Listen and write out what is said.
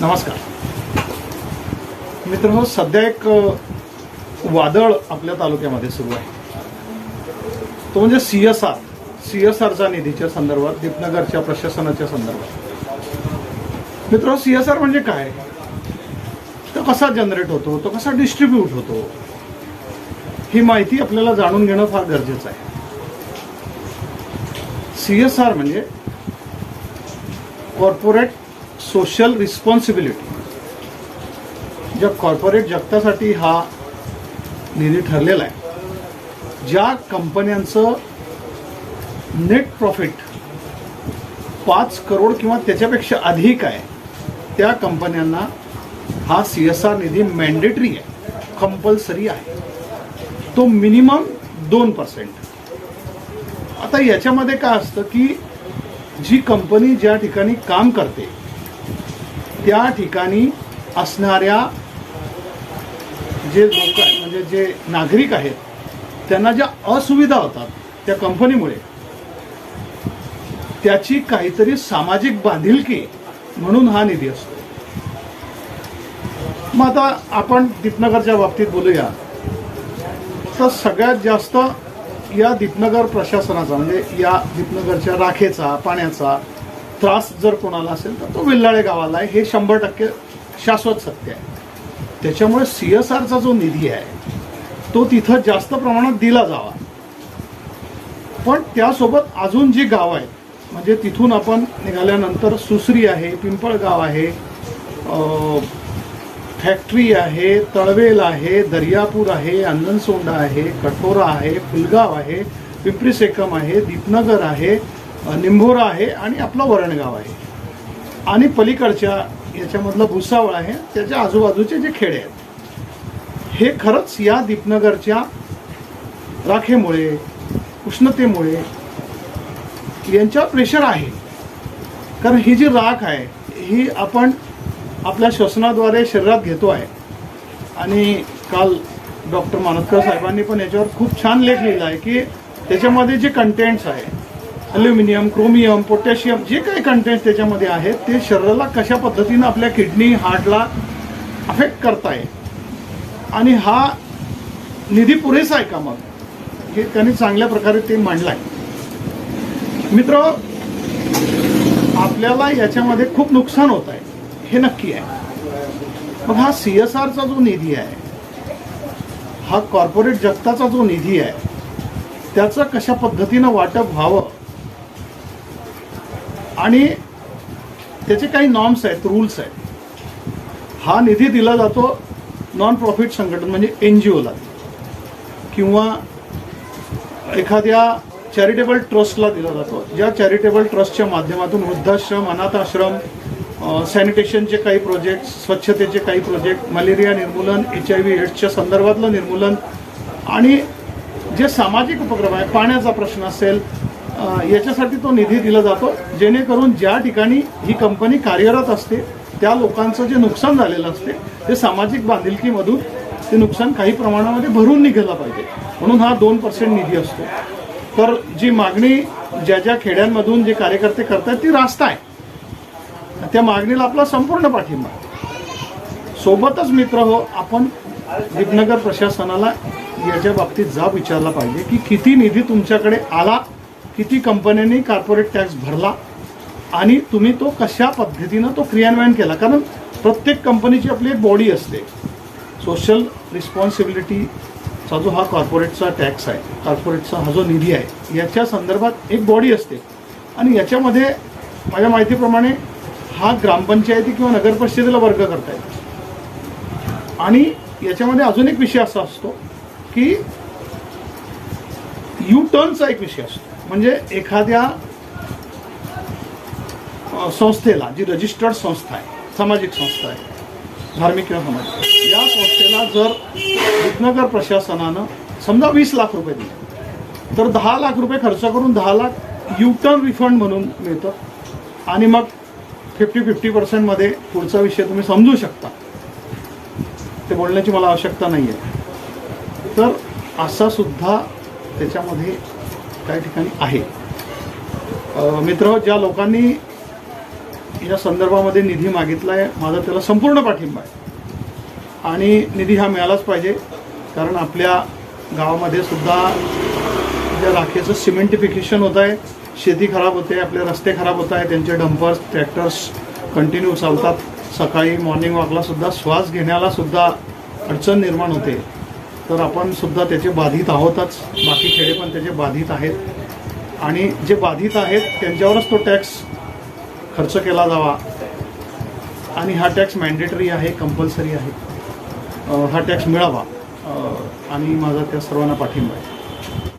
नमस्कार. मित्रांनो सध्या एक वादळ आपल्या तालुक्यामध्ये सुरू आहे. तो म्हणजे C S R. C S आरच्या निधीच्या संदर्भात दीपनगरच्या प्रशासनाच्या संदर्भात. मित्रांनो सी एस आर म्हणजे काय? तो कसा जनरेट होतो? तो कसा डिस्ट्रीब्यूट होतो? ही माहिती आपल्याला जाणून घेणं फार गरजेचं आहे. सी एस आर म्हणजे कॉर्पोरेट सोशल रिस्पॉन्सिबिलिटी ज्या कॉर्पोरेट जगतासाठी हा निधी ठरलेला आहे ज्या कंपन्यांचं नेट प्रॉफिट पाच करोड किंवा त्याच्यापेक्षा अधिक आहे त्या कंपन्यांना हा सी एस आर निधी मॅन्डेटरी आहे कंपल्सरी आहे. तो मिनिमम दोन पर्सेंट आता याच्यामध्ये काय असतं की जी कंपनी ज्या ठिकाणी काम करते त्या ठिकाणी असणाऱ्या जे लोक आहेत म्हणजे जे नागरिक आहेत त्यांना ज्या असुविधा होतात त्या कंपनीमुळे त्याची काहीतरी सामाजिक बांधिलकी म्हणून हा निधी असतो. मग आता आपण दीपनगरच्या बाबतीत बोलूया. तर सगळ्यात जास्त या दीपनगर प्रशासनाचा म्हणजे या दीपनगरच्या राखेचा पाण्याचा त्रास जर कोणाला असेल तर तो वेल्लाळे गावाला आहे. हे शंभर टक्के शाश्वत सत्य आहे. त्याच्यामुळे सी एस आरचा जो निधी आहे तो तिथं जास्त प्रमाणात दिला जावा. पण त्यासोबत अजून जी गावं आहेत म्हणजे तिथून आपण निघाल्यानंतर सुसरी आहे पिंपळगाव आहे फॅक्टरी आहे तळवेल आहे दर्यापूर आहे अंदनसोंडा आहे कठोरा आहे फुलगाव आहे पिंपरी सेकम आहे दीपनगर आहे निंभोरा आहे आणि आपलं वरणगाव आहे. आणि पलीकडच्या याच्यामधलं भुसावळ आहे त्याच्या आजूबाजूचे जे खेडे आहेत. हे खरंच या दीपनगरच्या राखेमुळे उष्णतेमुळे यांच्यावर प्रेशर आहे. कारण ही जी राख आहे ही आपण आपल्या श्वसनाद्वारे शरीरात घेतो आहे. आणि काल डॉक्टर मानतकर साहेबांनी पण याच्यावर खूप छान लेख लिहिला आहे की त्याच्यामध्ये जे कंटेंट्स आहे अल्युमिनियम क्रोमियम पोटॅशियम जे काही कंटेंट त्याच्यामध्ये आहेत ते शरीराला कशा पद्धतीनं आपल्या किडनी हार्टला अफेक्ट करताय? आणि हा निधी पुरेसा आहे का मग? हे त्यांनी चांगल्या प्रकारे ते मांडलाय. मित्र आपल्याला याच्यामध्ये खूप नुकसान होत आहे. हे नक्की आहे. मग हा सी एस आरचा जो निधी आहे हा कॉर्पोरेट जगताचा जो निधी आहे त्याचं कशा पद्धतीनं वाटप व्हावं? आणि त्याचे काही नॉर्म्स आहेत रूल्स आहेत. हा निधी दिला जातो नॉन प्रॉफिट संघटन म्हणजे एन जी ओला किंवा एखाद्या चॅरिटेबल ट्रस्टला दिला जातो. ज्या चॅरिटेबल ट्रस्टच्या माध्यमातून वृद्धाश्रम अनाथाश्रम सॅनिटेशनचे काही प्रोजेक्ट स्वच्छतेचे काही प्रोजेक्ट मलेरिया निर्मूलन एच आय व्ही एड्सच्या संदर्भातलं निर्मूलन आणि जे सामाजिक उपक्रम आहे पाण्याचा प्रश्न असेल याच्यासाठी तो निधी दिला जातो. जेणेकरून ज्या ठिकाणी ही कंपनी कार्यरत असते त्या लोकांचं जे नुकसान झालेलं असते ते सामाजिक बांधिलकीमधून ते नुकसान काही प्रमाणामध्ये भरून निघायला पाहिजे. म्हणून हा दोन पर्सेंट निधी असतो. तर जी मागणी ज्या ज्या खेड्यांमधून जे कार्यकर्ते करतात ती रास्त आहे. त्या मागणीला आपला संपूर्ण पाठिंबा सोबतच मित्र हो आपण दीपनगर प्रशासनाला याच्या बाबतीत जाब विचारला पाहिजे की किती निधी तुमच्याकडे आला किती कंपन्यांनी कॉर्पोरेट टॅक्स भरला आणि तुम्ही तो कशा पद्धतीनं तो क्रियान्वयन केला? कारण प्रत्येक कंपनीची आपली एक बॉडी असते. सोशल रिस्पॉन्सिबिलिटीचा जो हा कॉर्पोरेटचा टॅक्स आहे कॉर्पोरेटचा हा जो निधी आहे याच्या संदर्भात एक बॉडी असते. आणि याच्यामध्ये माझ्या माहितीप्रमाणे हा ग्रामपंचायती किंवा नगरपरिषदेला वर्ग करता येतो आणि याच्यामध्ये अजून एक विषय असा असतो की यू टर्नचा एक विषय असतो. म्हणजे एखाद्या संस्थेला जी रजिस्टर्ड संस्था आहे सामाजिक संस्था आहे धार्मिक किंवा सामाजिक या संस्थेला जर विजनगर प्रशासनानं समजा वीस लाख रुपये दिले तर दहा लाख रुपये खर्च करून दहा लाख युटर्न रिफंड म्हणून मिळतं. आणि मग फिफ्टी फिफ्टी पर्सेंटमध्ये पुढचा विषय तुम्ही समजू शकता. ते बोलण्याची मला आवश्यकता नाही आहे तर असा सुद्धा त्याच्यामध्ये काही ठिकाणी आहे. मित्र ज्या लोकांनी या संदर्भामध्ये निधी मागितला आहे माझा त्याला संपूर्ण पाठिंबा आहे. आणि निधी हा मिळालाच पाहिजे कारण आपल्या गावामध्ये सुद्धा ज्या राखेचं सिमेंटिफिकेशन होत आहे शेती खराब होते आपले रस्ते खराब होत आहे त्यांचे डंपर्स ट्रॅक्टर्स कंटिन्यू चालतात. सकाळी मॉर्निंग वॉकला सुद्धा श्वास घेण्याला सुद्धा अडचण निर्माण होते. तर आपण सुद्धा त्याचे बाधित आहोतच. बाकी खेडे पण त्याचे बाधित आहेत. आणि जे बाधित आहेत त्यांच्यावरच तो टॅक्स खर्च केला जावा. आणि हा टॅक्स मॅन्डेटरी आहे कंपल्सरी आहे. हा टॅक्स मिळावा. आणि माझा त्या सर्वांना पाठिंबा आहे.